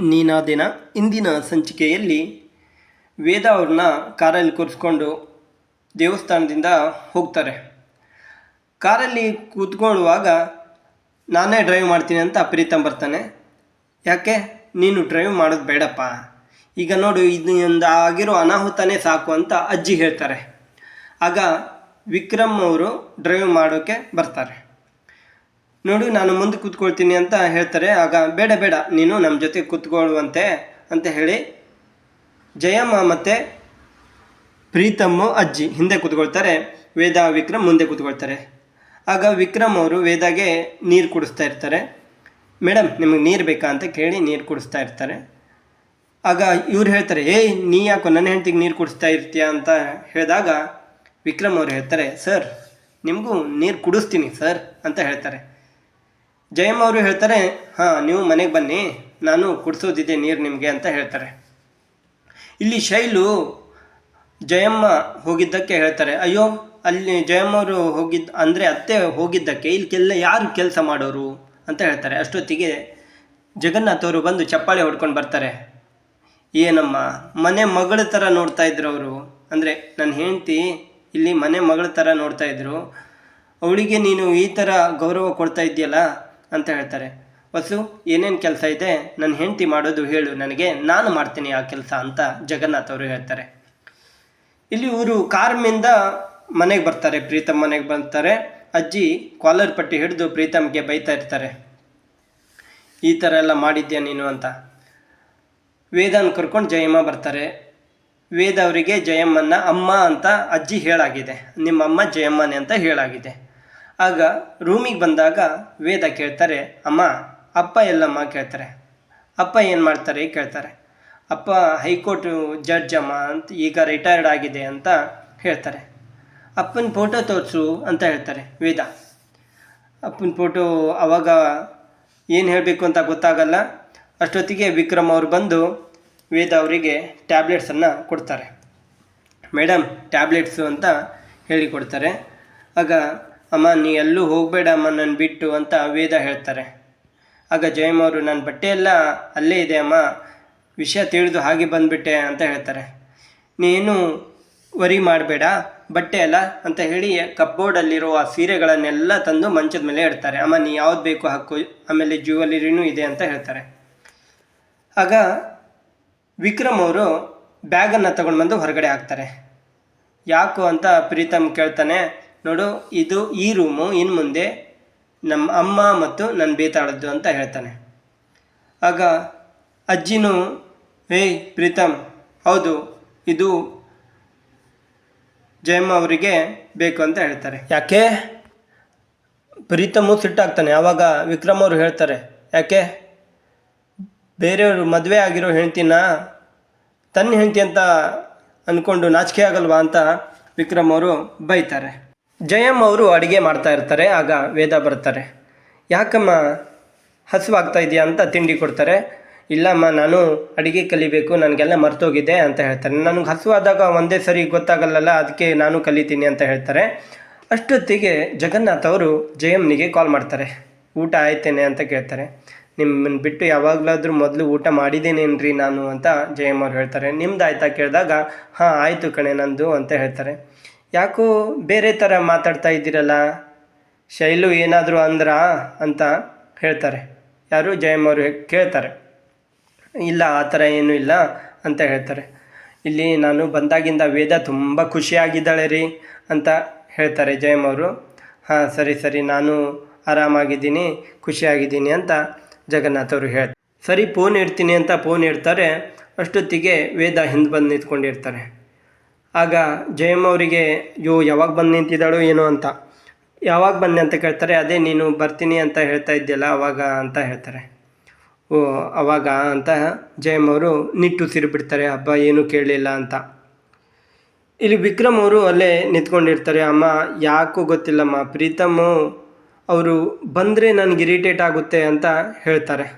ನೀನಾದಿನ ಇಂದಿನ ಸಂಚಿಕೆಯಲ್ಲಿ ವೇದ ಅವ್ರನ್ನ ಕಾರಲ್ಲಿ ಕೂರಿಸ್ಕೊಂಡು ದೇವಸ್ಥಾನದಿಂದ ಹೋಗ್ತಾರೆ. ಕಾರಲ್ಲಿ ಕೂತ್ಕೊಳ್ಳುವಾಗ ನಾನೇ ಡ್ರೈವ್ ಮಾಡ್ತೀನಿ ಅಂತ ಪ್ರೀತಮ್ ಬರ್ತಾನೆ. ಯಾಕೆ? ನೀನು ಡ್ರೈವ್ ಮಾಡೋದು ಬೇಡಪ್ಪ. ಈಗ ನೋಡು ಇದು ಒಂದು ಆಗಿರೋ ಅನಾಹುತನೇ ಸಾಕು ಅಂತ ಅಜ್ಜಿ ಹೇಳ್ತಾರೆ. ಆಗ ವಿಕ್ರಮ್ ಅವರು ಡ್ರೈವ್ ಮಾಡೋಕ್ಕೆ ಬರ್ತಾರೆ. ನೋಡು, ನಾನು ಮುಂದೆ ಕೂತ್ಕೊಳ್ತೀನಿ ಅಂತ ಹೇಳ್ತಾರೆ. ಆಗ, ಬೇಡ ಬೇಡ, ನೀನು ನಮ್ಮ ಜೊತೆ ಕೂತ್ಕೊಳ್ಳುವಂತೆ ಅಂತ ಹೇಳಿ ಜಯಮ್ಮ ಮತ್ತು ಪ್ರೀತಮ್ಮ ಅಜ್ಜಿ ಹಿಂದೆ ಕೂತ್ಕೊಳ್ತಾರೆ. ವೇದ, ವಿಕ್ರಮ್ ಮುಂದೆ ಕೂತ್ಕೊಳ್ತಾರೆ. ಆಗ ವಿಕ್ರಮ್ ಅವರು ವೇದಾಗೆ ನೀರು ಕುಡಿಸ್ತಾ ಇರ್ತಾರೆ. ಮೇಡಮ್ ನಿಮಗೆ ನೀರು ಬೇಕಾ ಅಂತ ಕೇಳಿ ನೀರು ಕುಡಿಸ್ತಾ ಇರ್ತಾರೆ. ಆಗ ಇವ್ರು ಹೇಳ್ತಾರೆ, ಏಯ್, ನೀ ಯಾಕೋ ನನ್ನ ಹೆಂಡ್ತಿಗೆ ನೀರು ಕುಡಿಸ್ತಾ ಇರ್ತೀಯ? ಅಂತ ಹೇಳಿದಾಗ ವಿಕ್ರಮ್ ಅವರು ಹೇಳ್ತಾರೆ, ಸರ್, ನಿಮಗೂ ನೀರು ಕುಡಿಸ್ತೀನಿ, ಸರ್, ಅಂತ ಹೇಳ್ತಾರೆ. ಜಯಮ್ಮ ಅವರು ಹೇಳ್ತಾರೆ, ಹಾಂ, ನೀವು ಮನೆಗೆ ಬನ್ನಿ, ನಾನು ಕುಡಿಸೋದಿದೆ ನೀರು ನಿಮಗೆ ಅಂತ ಹೇಳ್ತಾರೆ. ಇಲ್ಲಿ ಶೈಲು ಜಯಮ್ಮ ಹೋಗಿದ್ದಕ್ಕೆ ಹೇಳ್ತಾರೆ, ಅಯ್ಯೋ, ಅಲ್ಲಿ ಜಯಮ್ಮ ಅವರು ಹೋಗಿದ್ದ ಅಂದರೆ ಅತ್ತೆ ಹೋಗಿದ್ದಕ್ಕೆ ಇಲ್ಲಿ ಕೆಲ್ಲ ಯಾರು ಕೆಲಸ ಮಾಡೋರು? ಅಂತ ಹೇಳ್ತಾರೆ. ಅಷ್ಟೊತ್ತಿಗೆ ಜಗನ್ನಾಥ್ ಅವರು ಬಂದು ಚಪ್ಪಾಳೆ ಹೊಡ್ಕೊಂಡು ಬರ್ತಾರೆ. ಏನಮ್ಮ, ಮನೆ ಮಗಳ ಥರ ನೋಡ್ತಾ ಇದ್ರು ಅವರು. ಅಂದರೆ ನನ್ನ ಹೆಂಡತಿ ಇಲ್ಲಿ ಮನೆ ಮಗಳ ಥರ ನೋಡ್ತಾ ಇದ್ರು. ಅವಳಿಗೆ ನೀನು ಈ ಥರ ಗೌರವ ಕೊಡ್ತಾ ಇದೆಯಲ್ಲ ಅಂತ ಹೇಳ್ತಾರೆ. ವಸು ಏನೇನು ಕೆಲಸ ಇದೆ ನನ್ನ ಹೆಂಡತಿ ಮಾಡೋದು ಹೇಳು, ನನಗೆ ನಾನು ಮಾಡ್ತೀನಿ ಆ ಕೆಲಸ ಅಂತ ಜಗನ್ನಾಥ್ ಅವರು ಹೇಳ್ತಾರೆ. ಇಲ್ಲಿ ಇವರು ಕಾರ್ಮಿಂದ ಮನೆಗೆ ಬರ್ತಾರೆ, ಪ್ರೀತಮ್ ಮನೆಗೆ ಬರ್ತಾರೆ. ಅಜ್ಜಿ ಕಾಲರ್ ಪಟ್ಟಿ ಹಿಡಿದು ಪ್ರೀತಮ್ಗೆ ಬೈತಾ ಇರ್ತಾರೆ. ಈ ಥರ ಎಲ್ಲ ಮಾಡಿದ್ಯಾ ನೀನು ಅಂತ. ವೇದನ ಕರ್ಕೊಂಡು ಜಯಮ್ಮ ಬರ್ತಾರೆ. ವೇದ ಅವರಿಗೆ ಜಯಮ್ಮನ ಅಮ್ಮ ಅಂತ ಅಜ್ಜಿ ಹೇಳಾಗಿದೆ. ನಿಮ್ಮ ಅಮ್ಮ ಜಯಮ್ಮನೆ ಅಂತ ಹೇಳಾಗಿದೆ. ಆಗ ರೂಮಿಗೆ ಬಂದಾಗ ವೇದ ಕೇಳ್ತಾರೆ, ಅಮ್ಮ, ಅಪ್ಪ ಎಲ್ಲಮ್ಮ ಕೇಳ್ತಾರೆ. ಅಪ್ಪ ಏನು ಮಾಡ್ತಾರೆ ಕೇಳ್ತಾರೆ. ಅಪ್ಪ, ಹೈಕೋರ್ಟ್ ಜಡ್ಜ್ ಅಮ್ಮ ಅಂತ ಈಗ ರಿಟೈರ್ಡ್ ಆಗಿದೆ ಅಂತ ಹೇಳ್ತಾರೆ. ಅಪ್ಪನ ಫೋಟೋ ತೋರಿಸು ಅಂತ ಹೇಳ್ತಾರೆ ವೇದ. ಅಪ್ಪನ ಫೋಟೋ ಅವಾಗ ಏನು ಹೇಳಬೇಕು ಅಂತ ಗೊತ್ತಾಗಲ್ಲ. ಅಷ್ಟೊತ್ತಿಗೆ ವಿಕ್ರಮ್ ಅವರು ಬಂದು ವೇದ ಅವರಿಗೆ ಟ್ಯಾಬ್ಲೆಟ್ಸನ್ನು ಕೊಡ್ತಾರೆ. ಮೇಡಮ್ ಟ್ಯಾಬ್ಲೆಟ್ಸು ಅಂತ ಹೇಳಿಕೊಡ್ತಾರೆ. ಆಗ ಅಮ್ಮ, ನೀ ಎಲ್ಲೂ ಹೋಗಬೇಡ ಅಮ್ಮ ನನ್ನ ಬಿಟ್ಟು ಅಂತ ವೇದ ಹೇಳ್ತಾರೆ. ಆಗ ಜಯಮ್ಮ ಅವರು ನನ್ನ ಬಟ್ಟೆ ಎಲ್ಲ ಅಲ್ಲೇ ಇದೆ ಅಮ್ಮ, ವಿಷಯ ತಿಳಿದು ಹಾಗೆ ಬಂದುಬಿಟ್ಟೆ ಅಂತ ಹೇಳ್ತಾರೆ. ನೀನು ವರಿ ಮಾಡಬೇಡ, ಬಟ್ಟೆ ಅಲ್ಲ ಅಂತ ಹೇಳಿ ಕಪ್ಬೋರ್ಡಲ್ಲಿರೋ ಆ ಸೀರೆಗಳನ್ನೆಲ್ಲ ತಂದು ಮಂಚದ ಮೇಲೆ ಇಡ್ತಾರೆ. ಅಮ್ಮ, ನೀ ಯಾವ್ದು ಬೇಕು ಹಾಕು, ಆಮೇಲೆ ಜ್ಯುವೆಲರಿನೂ ಇದೆ ಅಂತ ಹೇಳ್ತಾರೆ. ಆಗ ವಿಕ್ರಮ್ ಅವರು ಬ್ಯಾಗನ್ನು ತಗೊಂಡು ಬಂದು ಹೊರಗಡೆ ಹಾಕ್ತಾರೆ. ಯಾಕು ಅಂತ ಪ್ರೀತಮ್ ಕೇಳ್ತಾನೆ ನೋಡು ಇದು ಈ ರೂಮು ಇನ್ನು ಮುಂದೆ ನಮ್ಮ ಅಮ್ಮ ಮತ್ತು ನನ್ನ ಬೇತಾಳದ್ದು ಅಂತ ಹೇಳ್ತಾನೆ. ಆಗ ಅಜ್ಜಿನೂ ಏಯ್ ಪ್ರೀತಮ್ ಹೌದು ಇದು ಜಯಮ್ಮ ಅವರಿಗೆ ಬೇಕು ಅಂತ ಹೇಳ್ತಾರೆ. ಯಾಕೆ? ಪ್ರೀತಮು ಸಿಟ್ಟಾಗ್ತಾನೆ. ಆವಾಗ ವಿಕ್ರಮ್ ಅವರು ಹೇಳ್ತಾರೆ ಯಾಕೆ? ಬೇರೆಯವರು ಮದುವೆ ಆಗಿರೋ ಹೆಂಡ್ತಿನ ತನ್ನ ಹೆಂಡ್ತಿ ಅಂತ ಅಂದ್ಕೊಂಡು ನಾಚಿಕೆ ಆಗಲ್ವಾ? ಅಂತ ವಿಕ್ರಮ್ ಅವರು ಬೈತಾರೆ. ಜಯಮ್ಮ ಅವರು ಅಡುಗೆ ಮಾಡ್ತಾ ಇರ್ತಾರೆ, ಆಗ ವೇದ ಬರ್ತಾರೆ. ಯಾಕಮ್ಮ, ಹಸುವಾಗ್ತಾ ಇದೆಯಾ ಅಂತ ತಿಂಡಿ ಕೊಡ್ತಾರೆ. ಇಲ್ಲಮ್ಮ, ನಾನು ಅಡುಗೆ ಕಲಿಬೇಕು, ನನಗೆಲ್ಲ ಮರ್ತೋಗಿದೆ ಅಂತ ಹೇಳ್ತಾರೆ. ನನಗೆ ಹಸುವಾದಾಗ ಒಂದೇ ಸರಿ ಗೊತ್ತಾಗಲ್ಲಲ್ಲ, ಅದಕ್ಕೆ ನಾನು ಕಲಿತೀನಿ ಅಂತ ಹೇಳ್ತಾರೆ. ಅಷ್ಟೊತ್ತಿಗೆ ಜಗನ್ನಾಥ್ ಅವರು ಜಯಮ್ಮನಿಗೆ ಕಾಲ್ ಮಾಡ್ತಾರೆ. ಊಟ ಆಯ್ತೇನೆ ಅಂತ ಕೇಳ್ತಾರೆ. ನಿಮ್ಮನ್ನು ಬಿಟ್ಟು ಯಾವಾಗಲಾದರೂ ಮೊದಲು ಊಟ ಮಾಡಿದ್ದೇನೇನ್ರಿ ನಾನು ಅಂತ ಜಯಮ್ಮ ಅವ್ರು ಹೇಳ್ತಾರೆ. ನಿಮ್ದು ಆಯ್ತಾ ಕೇಳಿದಾಗ, ಹಾಂ, ಆಯಿತು ಕಣೆ ನಂದು ಅಂತ ಹೇಳ್ತಾರೆ. ಯಾಕೋ ಬೇರೆ ಥರ ಮಾತಾಡ್ತಾ ಇದ್ದೀರಲ್ಲ? ಶೈಲು ಏನಾದರೂ ಅಂದ್ರಾ ಅಂತ ಹೇಳ್ತಾರೆ. ಯಾರು ಜಯಮ್ಮ ಅವರು ಕೇಳ್ತಾರೆ. ಇಲ್ಲ, ಆ ಥರ ಏನೂ ಇಲ್ಲ ಅಂತ ಹೇಳ್ತಾರೆ. ಇಲ್ಲಿ ನಾನು ಬಂದಾಗಿಂದ ವೇದ ತುಂಬ ಖುಷಿಯಾಗಿದ್ದಾಳೆ ರೀ ಅಂತ ಹೇಳ್ತಾರೆ ಜಯಮ್ಮ ಅವರು. ಹಾಂ, ಸರಿ ಸರಿ, ನಾನು ಆರಾಮಾಗಿದ್ದೀನಿ, ಖುಷಿಯಾಗಿದ್ದೀನಿ ಅಂತ ಜಗನ್ನಾಥ್ ಅವರು ಹೇಳ್ತಾರೆ. ಸರಿ, ಫೋನ್ ಇಡ್ತೀನಿ ಅಂತ ಫೋನ್ ಇಡ್ತಾರೆ. ಅಷ್ಟೊತ್ತಿಗೆ ವೇದ ಹಿಂದೆ ಬಂದು ನಿಂತ್ಕೊಂಡಿರ್ತಾರೆ. ಆಗ ಜಯಮ್ಮ ಅವರಿಗೆ, ಯೋ, ಯಾವಾಗ ಬಂದು ನಿಂತಿದ್ದಾಳೋ ಏನೋ ಅಂತ. ಯಾವಾಗ ಬಂದೆ ಅಂತ ಕೇಳ್ತಾರೆ, ಅದೇ ನೀನು ಬರ್ತೀನಿ ಅಂತ ಹೇಳ್ತಾ ಇದ್ದೀಯಲ್ಲ, ಅವಾಗ ಅಂತ ಹೇಳ್ತಾರೆ. ಓ, ಅವಾಗ ಅಂತ ಜಯಮ್ಮ ಅವರು ನಿಟ್ಟು ಸಿರಿಬಿಡ್ತಾರೆ ಹಬ್ಬ ಏನೂ ಕೇಳಲಿಲ್ಲ ಅಂತ. ಇಲ್ಲಿ ವಿಕ್ರಮ್ ಅವರು ಅಲ್ಲೇ ನಿಂತ್ಕೊಂಡಿರ್ತಾರೆ, ಅಮ್ಮ, ಯಾಕೋ ಗೊತ್ತಿಲ್ಲಮ್ಮ, ಪ್ರೀತಮ್ಮು ಅವರು ಬಂದರೆ ನನಗೆ ಇರಿಟೇಟ್ ಆಗುತ್ತೆ ಅಂತ ಹೇಳ್ತಾರೆ.